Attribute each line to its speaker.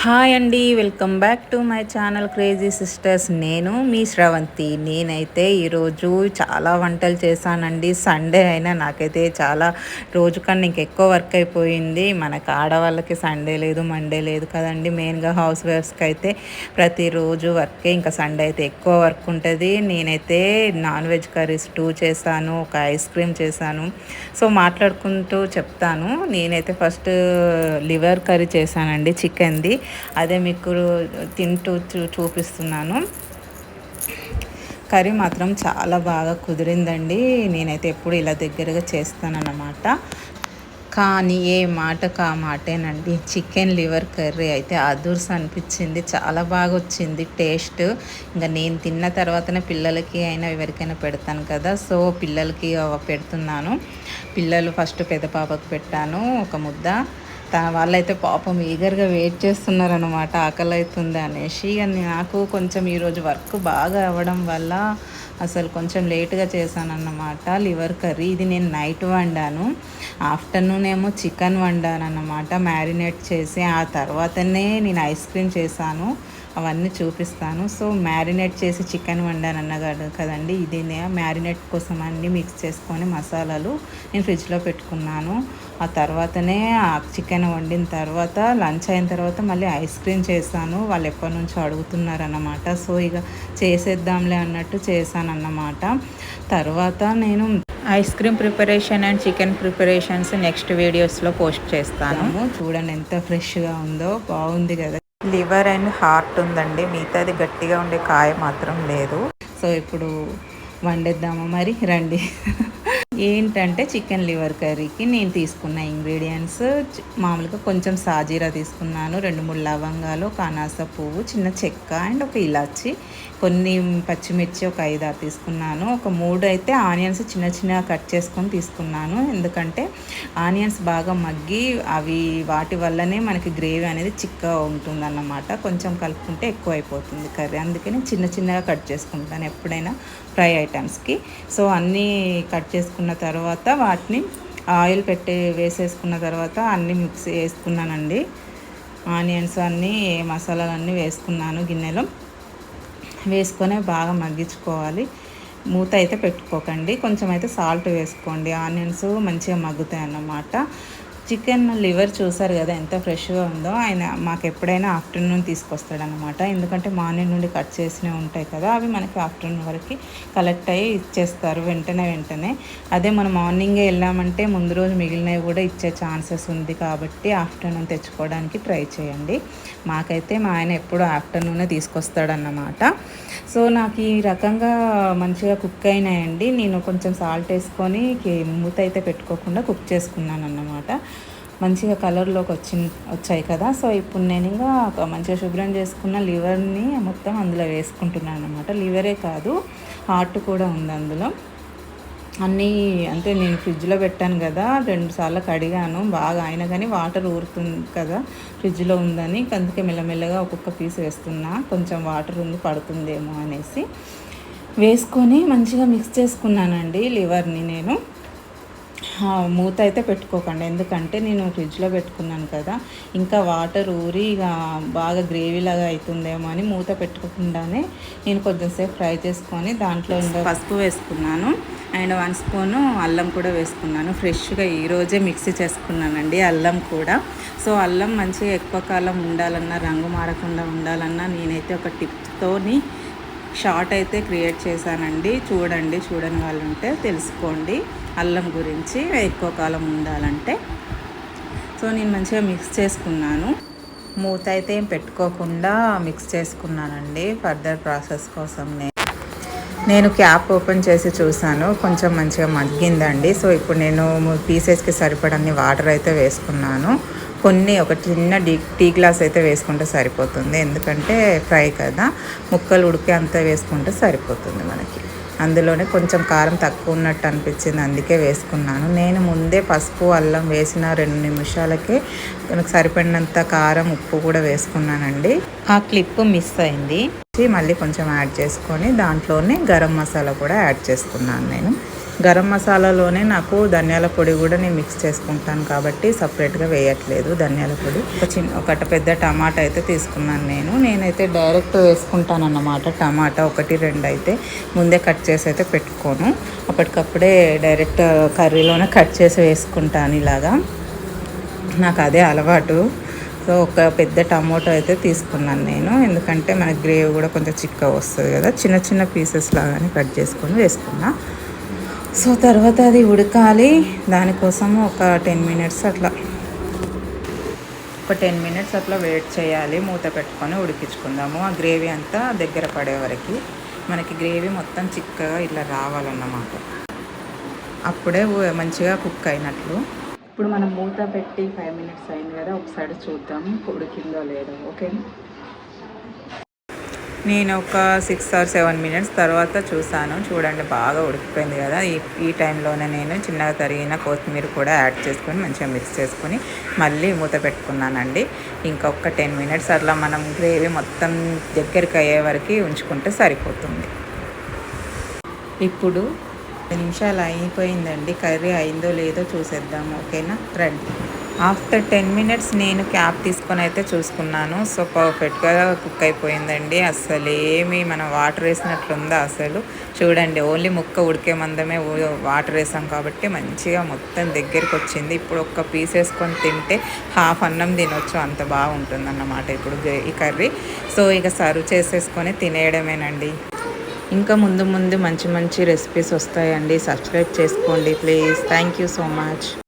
Speaker 1: Hi అండి welcome back to my channel crazy sisters. నేను మీ శ్రవంతి. నేనైతే ఈరోజు చాలా వంటలు చేశానండి. సండే అయినా నాకైతే చాలా రోజు కన్నా ఇంకెక్కువ వర్క్ అయిపోయింది. మనకు ఆడవాళ్ళకి సండే లేదు మండే లేదు కదండి. మెయిన్గా హౌస్ వైఫ్స్కి అయితే ప్రతిరోజు వర్కే ఇంకా సండే అయితే ఎక్కువ వర్క్ ఉంటుంది. నేనైతే నాన్ వెజ్ కర్రీస్ టూ చేశాను ఒక ఐస్ క్రీమ్ చేశాను. సో మాట్లాడుకుంటూ చెప్తాను. నేనైతే ఫస్ట్ లివర్ కర్రీ చేశానండి చికెన్ది. అదే మీకు తింటూ చూ చూపిస్తున్నాను. కర్రీ మాత్రం చాలా బాగా కుదిరిందండి. నేనైతే ఎప్పుడు ఇలా దగ్గరగా చేస్తానన్నమాట. కానీ ఏ మాటకు ఆ మాటేనండి. చికెన్ లివర్ కర్రీ అయితే అదుర్స్ అనిపించింది. చాలా బాగా వచ్చింది టేస్ట్. ఇంకా నేను తిన్న తర్వాతనే పిల్లలకి అయినా ఎవరికైనా పెడతాను కదా. సో పిల్లలకి పెడుతున్నాను. పిల్లలు ఫస్ట్ పెద్ద పాపకు పెట్టాను ఒక ముద్ద. వాళ్ళైతే పాపం ఈగర్గా వెయిట్ చేస్తున్నారనమాట ఆకలి అవుతుంది అనేసి నాకు కొంచెం ఈరోజు వర్క్ బాగా అవ్వడం వల్ల అసలు కొంచెం లేట్గా చేశానన్నమాట. Liver curry. ఇది నేను నైట్ వండాను. ఆఫ్టర్నూన్ ఏమో చికెన్ వండాను అన్నమాట మ్యారినేట్ చేసి ఆ తర్వాతనే నేను ఐస్ క్రీమ్ చేశాను. అవన్నీ చూపిస్తాను. సో మ్యారినేట్ చేసి చికెన్ వండాను అన్నగాడు కదండి. ఇది మ్యారినేట్ కోసం అన్నీ మిక్స్ చేసుకొని మసాలాలు నేను ఫ్రిడ్జ్లో పెట్టుకున్నాను. ఆ తర్వాతనే ఆ చికెన్ వండిన తర్వాత లంచ్ అయిన తర్వాత మళ్ళీ ఐస్ క్రీమ్ చేశాను. వాళ్ళు ఎప్పటి నుంచో అడుగుతున్నారన్నమాట. సో ఇక చేసేద్దాంలే అన్నట్టు చేశానన్నమాట. తర్వాత నేను ice cream preparation and chicken preparations next వీడియోస్లో పోస్ట్ చేస్తాను. చూడండి ఎంత ఫ్రెష్గా ఉందో. బాగుంది కదా. లివర్ అండ్ హార్ట్ ఉందండి. మిగతాది గట్టిగా ఉండే కాయ మాత్రం లేదు. సో ఇప్పుడు వండేద్దామా. మరి రండి. ఏంటంటే చికెన్ లివర్ కర్రీకి నేను తీసుకున్న ఇంగ్రీడియంట్స్ మామూలుగా కొంచెం సాజీరా తీసుకున్నాను రెండు మూడు లవంగాలు కానాస పువ్వు చిన్న చెక్క అండ్ ఒక ఇలాచి. కొన్ని పచ్చిమిర్చి ఒక ఐదు ఆరు తీసుకున్నాను. ఒక మూడు అయితే ఆనియన్స్ చిన్న చిన్నగా కట్ చేసుకొని తీసుకున్నాను. ఎందుకంటే ఆనియన్స్ బాగా మగ్గి అవి వాటి వల్లనే మనకి గ్రేవీ అనేది చిక్కగా ఉంటుంది అన్నమాట కొంచెం కలుపుకుంటే ఎక్కువ అయిపోతుంది కర్రీ. అందుకని చిన్న చిన్నగా కట్ చేసుకుంటాను ఎప్పుడైనా ఫ్రై ఐటమ్స్కి. సో అన్నీ కట్ చేసుకుంటాను వేసుకున్న తర్వాత వాటిని ఆయిల్ పెట్టి వేసేసుకున్న తర్వాత అన్నీ మిక్స్ వేసుకున్నానండి. ఆనియన్స్ అన్నీ మసాలాలు అన్నీ వేసుకున్నాను గిన్నెలో. వేసుకొని బాగా మగ్గించుకోవాలి. మూత అయితే పెట్టుకోకండి. కొంచెం అయితే సాల్ట్ వేసుకోండి. ఆనియన్స్ మంచిగా మగ్గుతాయి అన్నమాట చికెన్ లివర్ చూసారు కదా ఎంత ఫ్రెష్గా ఉందో ఆయన మాకు ఎప్పుడైనా ఆఫ్టర్నూన్ తీసుకొస్తాడనమాట ఎందుకంటే మార్నింగ్ నుండి కట్ చేసినవి ఉంటాయి కదా అవి మనకి ఆఫ్టర్నూన్ వరకు కలెక్ట్ అయ్యి ఇచ్చేస్తారు వెంటనే వెంటనే. అదే మనం మార్నింగే వెళ్ళామంటే ముందు రోజు మిగిలినవి కూడా ఇచ్చే ఛాన్సెస్ ఉంది కాబట్టి ఆఫ్టర్నూన్ తెచ్చుకోవడానికి ట్రై చేయండి. మాకైతే మా ఆయన ఎప్పుడు ఆఫ్టర్నూనే తీసుకొస్తాడన్నమాట. సో నాకు ఈ రకంగా మంచిగా కుక్ అయినాయండి. నేను కొంచెం సాల్ట్ వేసుకొని మూత అయితే పెట్టుకోకుండా కుక్ చేసుకున్నాను అన్నమాట మంచిగా కలర్లోకి వచ్చి వచ్చాయి కదా. సో ఇప్పుడు నేను ఇంకా మంచిగా శుభ్రం చేసుకున్న లివర్ని మొత్తం అందులో వేసుకుంటున్నాను అనమాట లివరే కాదు హార్ట్ కూడా ఉంది అందులో. అన్నీ అంటే నేను ఫ్రిడ్జ్లో పెట్టాను కదా రెండుసార్లు కడిగాను. బాగా అయినా కానీ వాటర్ ఊరుతుంది కదా ఫ్రిడ్జ్లో ఉందని. అందుకే మెల్లమెల్లగా ఒక్కొక్క పీస్ వేస్తున్నా. కొంచెం వాటర్ ఉంది పడుతుందేమో అనేసి. వేసుకొని మంచిగా మిక్స్ చేసుకున్నానండి లివర్ని నేను. మూత అయితే పెట్టుకోకండి. ఎందుకంటే నేను ఫ్రిడ్జ్లో పెట్టుకున్నాను కదా ఇంకా వాటర్ ఊరి ఇక బాగా గ్రేవీలాగా అవుతుందేమో అని మూత పెట్టుకోకుండానే నేను కొంచెంసేపు ఫ్రై చేసుకొని దాంట్లో పసుపు వేసుకున్నాను. అండ్ వన్ స్పూను అల్లం కూడా వేసుకున్నాను. ఫ్రెష్గా ఈరోజే మిక్సీ చేసుకున్నానండి అల్లం కూడా. సో అల్లం మంచిగా ఎక్కువ కాలం ఉండాలన్నా రంగు మారకుండా ఉండాలన్నా నేనైతే ఒక టిప్తోని షార్ట్ అయితే క్రియేట్ చేశానండి. చూడండి చూడని వాళ్ళు ఉంటే తెలుసుకోండి. అల్లం గురించి ఎక్కువ కాలం ఉండాలంటే. సో నేను మంచిగా మిక్స్ చేసుకున్నాను. మూత అయితే ఏం పెట్టుకోకుండా మిక్స్ చేసుకున్నానండి. ఫర్దర్ ప్రాసెస్ కోసం నేను నేను క్యాప్ ఓపెన్ చేసి చూసాను కొంచెం మంచిగా మగ్గిందండి. సో ఇప్పుడు నేను పీసెస్కి సరిపడన్ని వాటర్ అయితే వేసుకున్నాను. కొన్ని ఒక చిన్న డీ టీ గ్లాస్ అయితే వేసుకుంటే సరిపోతుంది. ఎందుకంటే ఫ్రై కదా ముక్కలు ఉడికే అంతా వేసుకుంటే సరిపోతుంది మనకి. అందులోనే కొంచెం కారం తక్కువ ఉన్నట్టు అనిపించింది అందుకే వేసుకున్నాను. నేను ముందే పసుపు అల్లం వేసిన రెండు నిమిషాలకే మనకు సరిపడినంత కారం ఉప్పు కూడా వేసుకున్నానండి. ఆ క్లిప్ మిస్ అయింది. మళ్ళీ కొంచెం యాడ్ చేసుకొని దాంట్లోనే గరం మసాలా కూడా యాడ్ చేసుకున్నాను నేను. గరం మసాలాలోనే నాకు ధనియాల పొడి కూడా నేను మిక్స్ చేసుకుంటాను కాబట్టి సపరేట్గా వేయట్లేదు ధనియాల పొడి. ఒక చిన్న ఒకటి పెద్ద టమాటా అయితే తీసుకున్నాను నేను. నేనైతే డైరెక్ట్ వేసుకుంటాను అన్నమాట టమాటా ఒకటి రెండు అయితే ముందే కట్ చేసి అయితే పెట్టుకోను. అప్పటికప్పుడే డైరెక్ట్ కర్రీలోనే కట్ చేసి వేసుకుంటాను ఇలాగా. నాకు అదే అలవాటు. సో ఒక పెద్ద టమాటో అయితే తీసుకున్నాను నేను. ఎందుకంటే మన గ్రేవీ కూడా కొంచెం చిక్కగా వస్తుంది కదా. చిన్న చిన్న పీసెస్ లాగానే కట్ చేసుకొని వేసుకున్నాను సో తర్వాత అది ఉడకాలి. దానికోసం ఒక టెన్ మినిట్స్ అట్లా. ఒక టెన్ మినిట్స్ అట్లా వెయిట్ చేయాలి. మూత పెట్టుకొని ఉడికించుకుందాము. ఆ గ్రేవీ అంతా దగ్గర పడే వరకు మనకి గ్రేవీ మొత్తం చిక్కగా ఇట్లా రావాలన్నమాట. అప్పుడే మంచిగా కుక్ అయినట్లు. ఇప్పుడు మనం మూత పెట్టి ఫైవ్ మినిట్స్ అయింది కదా ఒకసారి చూద్దాం ఉడికిందో లేదో ఓకేనా నేను ఒక సిక్స్ ఆర్ సెవెన్ మినిట్స్ తర్వాత చూసాను చూడండి బాగా ఉడికిపోయింది కదా. ఈ ఈ టైంలోనే నేను చిన్నగా తరిగిన కొత్తిమీర కూడా యాడ్ చేసుకొని మంచిగా మిక్స్ చేసుకొని మళ్ళీ మూత పెట్టుకున్నానండి. ఇంకొక టెన్ మినిట్స్ అట్లా మనం గ్రేవీ మొత్తం దగ్గరికి అయ్యే వరకు ఉంచుకుంటే సరిపోతుంది. ఇప్పుడు నిమిషాలు అయిపోయిందండి. కర్రీ అయిందో లేదో చూసేద్దాము ఓకేనా? రండి. ఆఫ్టర్ టెన్ మినిట్స్ నేను క్యాప్ తీసుకొని అయితే చూసుకున్నాను. సో పర్ఫెక్ట్గా కుక్ అయిపోయిందండి. అసలు ఏమి మనం వాటర్ వేసినట్లుందా అసలు? చూడండి ఓన్లీ ముక్క ఉడికే మందమే వాటర్ వేసాం కాబట్టి మంచిగా మొత్తం దగ్గరికి వచ్చింది ఇప్పుడు ఒక్క పీస్ వేసుకొని తింటే హాఫ్ అన్నం తినొచ్చు అంత బాగుంటుంది అన్నమాట ఇప్పుడు ఈ కర్రీ. సో ఇక సర్వ్ చేసేసుకొని తినేయడమేనండి. ఇంకా ముందు ముందు మంచి మంచి రెసిపీస్ వస్తాయండి. సబ్స్క్రైబ్ చేసుకోండి please. Thank you so much.